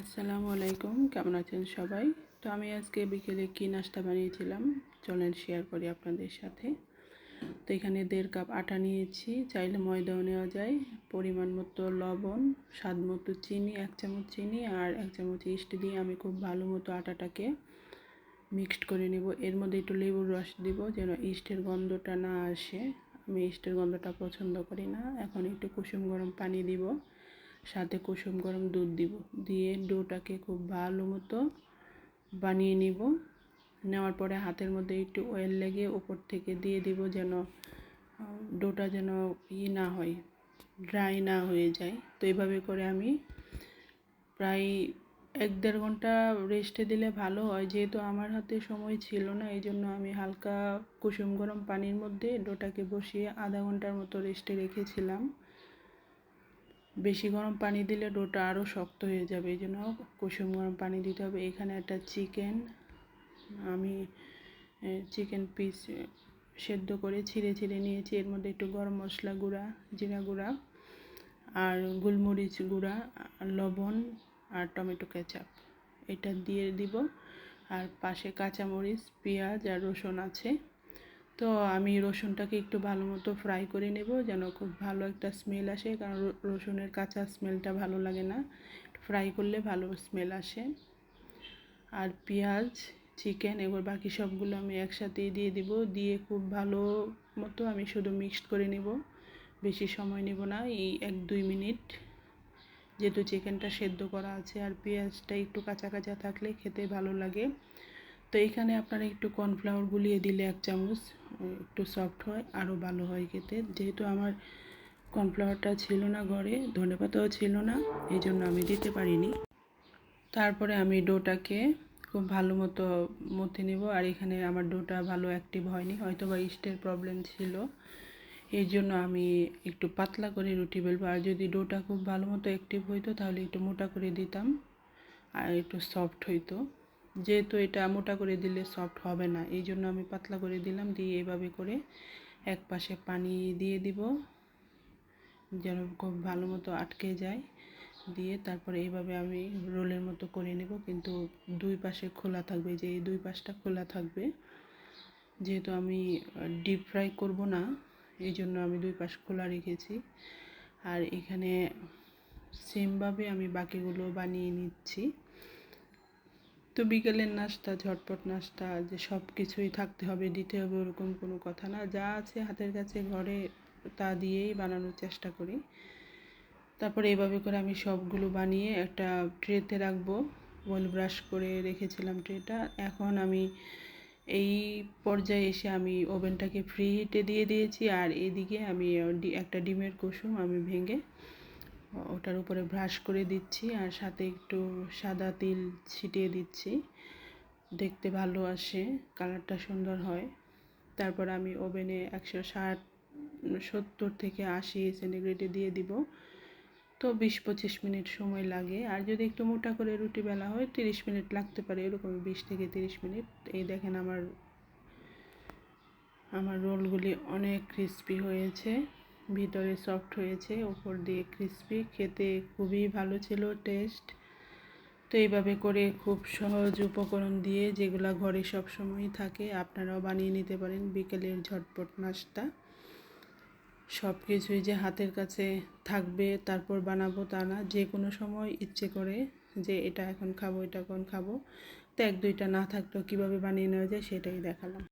আসসালামু আলাইকুম, কেমন আছেন সবাই? তো আমি আজকে বিকেলে কি নাস্তা বানিয়েছিলাম, চলেন শেয়ার করি আপনাদের সাথে। তো এখানে দেড় কাপ আটা নিয়েছি, চাইলে ময়দাও নেওয়া যায়। পরিমাণ মতো লবণ, স্বাদ মতো চিনি, এক চামচ চিনি আর এক চামচ ইস্ট দিয়ে আমি খুব ভালো মতো আটাটাকে মিক্সড করে নেব। এর মধ্যে একটু লেবুর রস দিব যেন ইস্টের গন্ধটা না আসে। আমি ইস্টের গন্ধটা পছন্দ করি না, এখন একটু কুসুম গরম পানি দিব। সাথে কুসুম গরম দুধ দিব। দিয়ে ডোটাকে খুব ভালো মতো বানিয়ে নিব। নেওয়ার পরে হাতের মধ্যে একটু অয়েল লেগে ওপর থেকে দিয়ে দিব যেন, ডোটা যেন ই না হয় ড্রাই না হয়ে যায়। তো এইভাবে করে আমি প্রায় এক দেড় ঘণ্টা রেস্টে দিলে ভালো হয়। যেহেতু আমার হাতে সময় ছিল না, এই জন্য আমি হালকা কুসুম গরম পানির মধ্যে ডোটাকে বসিয়ে আধা ঘণ্টার মতো রেস্টে রেখেছিলাম। বেশি গরম পানি দিলে ডোটা আরও শক্ত হয়ে যাবে, এই জন্য কুসুম গরম পানি দিতে হবে। এখানে একটা চিকেন, আমি চিকেন পিস সেদ্ধ করে ছিঁড়ে ছিঁড়ে নিয়েছি। এর মধ্যে একটু গরম মশলা গুঁড়া, জিরা গুঁড়া আর গোলমরিচ গুঁড়া লবণ আর টমেটো কেচাপ। এটা দিয়ে দিব। আর পাশে কাঁচামরিচ, পেঁয়াজ আর রসুন আছে। তো আমি রসুনটাকে একটু ভালো মতো ফ্রাই করে নেব যেন খুব ভালো একটা স্মেল আসে, কারণ রসুনের কাঁচা স্মেলটা ভালো লাগে না। ফ্রাই করলে ভালো স্মেল আসে। আর পেঁয়াজ চিকেন এবার বাকি সবগুলো আমি একসাথেই দিয়ে দিব। দিয়ে খুব ভালো মতো আমি শুধু মিক্সড করে নেব। বেশি সময় নেব না, এই এক দুই মিনিট। যেহেতু চিকেনটা সেদ্ধ করা আছে আর পেঁয়াজটা একটু কাঁচা কাঁচা থাকলে খেতে ভালো লাগে। তো এখানে আপনারা একটু কর্নফ্লাওয়ার গুলিয়ে দিলে এক চামচ, একটু সফট হয় আরও ভালো হয় খেতে। যেহেতু আমার কর্নফ্লাওয়ারটা ছিল না ঘরে ধনেপাতাও ছিল না, এই জন্য আমি দিতে পারিনি। তারপরে আমি ডোটাকে খুব ভালো মতো মথে নেব, আর এখানে আমার ডোটা ভালো অ্যাক্টিভ হয়নি হয়তো বা ইস্টের প্রবলেম ছিল। এই জন্য আমি একটু পাতলা করে রুটি বেলবো, আর যদি ডোটা খুব ভালো মতো অ্যাক্টিভ হইতো তাহলে একটু মোটা করে দিতাম, আর একটু সফট হইতো। যেহেতু এটা মোটা করে দিলে সফট হবে না, এই জন্য আমি পাতলা করে দিলাম, দিয়ে এভাবে করে এক পাশে পানি দিয়ে দিব, যেন খুব ভালো মতো আটকে যায়। দিয়ে তারপরে এইভাবে আমি রোলের মতো করে নেব, কিন্তু দুই পাশে খোলা থাকবে, যে এই দুই পাশটা খোলা থাকবে। যেহেতু আমি ডিপ ফ্রাই করব না, এই জন্য আমি দুই পাশ খোলা রেখেছি। আর এখানে সেমভাবে আমি বাকিগুলো বানিয়ে নিচ্ছি। তো বিকেলের নাস্তা, ঝটপট নাস্তা, যে সব কিছুই থাকতে হবে, দিতে হবে ওরকম কোনো কথা না। যা আছে হাতের কাছে ঘরে, তা দিয়েই বানানোর চেষ্টা করি। তারপরে এভাবে করে আমি সবগুলো বানিয়ে একটা ট্রেতে রাখব। ওয়েল ব্রাশ করে রেখেছিলাম ট্রেটা। এখন আমি এই পর্যায়ে এসে আমি ওভেনটাকে ফ্রি হিটে দিয়ে দিয়েছি। আর এদিকে আমি একটা ডিমের কুসুম আমি ভেঙে ওটার উপরে ব্রাশ করে দিচ্ছি আর সাথে একটু সাদা তিল ছিটিয়ে দিচ্ছি। দেখতে ভালো আসে, কালারটা সুন্দর হয়। তারপর আমি ওভেনে একশো ষাট, সত্তর থেকে আশি সেন্টিগ্রেডে দিয়ে দিব। তো বিশ পঁচিশ মিনিট সময় লাগে। আর যদি একটু মোটা করে রুটি বেলা হয়, তিরিশ মিনিট লাগতে পারে, এরকম বিশ থেকে তিরিশ মিনিট। এই দেখেন আমার আমার রোলগুলি অনেক ক্রিস্পি হয়েছে। ভিতরে সফট হয়েছে, ওপর দিয়ে ক্রিসপি খেতে খুবই ভালো ছিল টেস্ট তো এইভাবে করে খুব সহজ উপকরণ দিয়ে যেগুলা ঘরে সব সময় থাকে, আপনারাও বানিয়ে নিতে পারেন বিকেলের ঝটপট নাস্তা। সব কিছুই যে হাতের কাছে থাকবে, তারপর বানাবো তা না, যে কোনো সময় ইচ্ছে করে যে এটা এখন খাব এটা এখন খাব। তো এক দুইটা না থাকলেও কীভাবে বানিয়ে নেওয়া যায় সেটাই দেখালাম।